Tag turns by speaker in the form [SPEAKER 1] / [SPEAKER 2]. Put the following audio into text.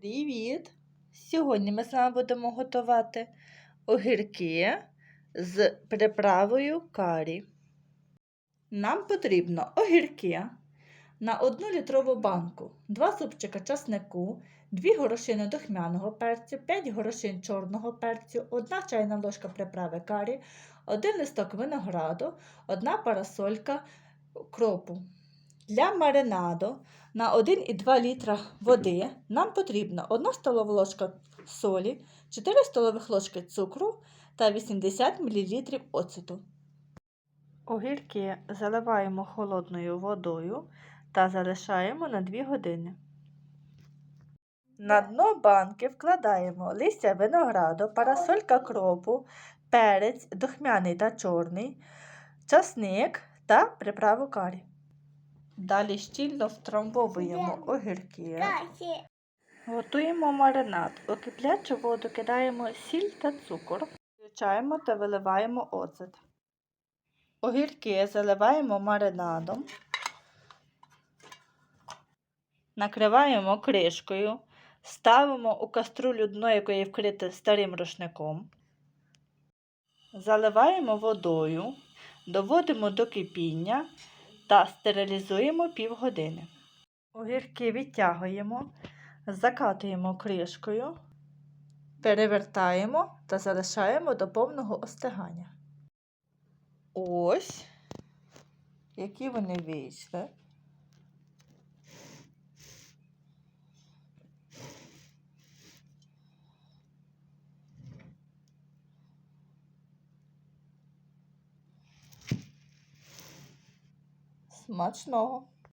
[SPEAKER 1] Привіт! Сьогодні ми з вами будемо готувати огірки з приправою карі. Нам потрібно огірки на 1 літрову банку, 2 зубчика часнику, 2 горошини духмяного перцю, 5 горошин чорного перцю, 1 чайна ложка приправи карі, 1 листок винограду, 1 парасолька кропу. Для маринаду на 1,2 літра води нам потрібно 1 столова ложка солі, 4 столових ложки цукру та 80 мл оцету. Огірки заливаємо холодною водою та залишаємо на 2 години. На дно банки вкладаємо листя винограду, парасолька кропу, перець духмяний та чорний, часник та приправу карі. Далі щільно втрамбовуємо огірки. Готуємо маринад. У киплячу воду кидаємо сіль та цукор. Включаємо та виливаємо оцет. Огірки заливаємо маринадом. Накриваємо кришкою. Ставимо у каструлю дно якої вкрите старим рушником. Заливаємо водою, доводимо до кипіння та стерилізуємо півгодини. Огірки відтягуємо, закатуємо кришкою, перевертаємо та залишаємо до повного остигання. Ось, які вони вийшли. Смачного!